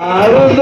அருந்த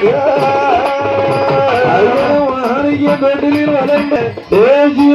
சாமியா தேசிய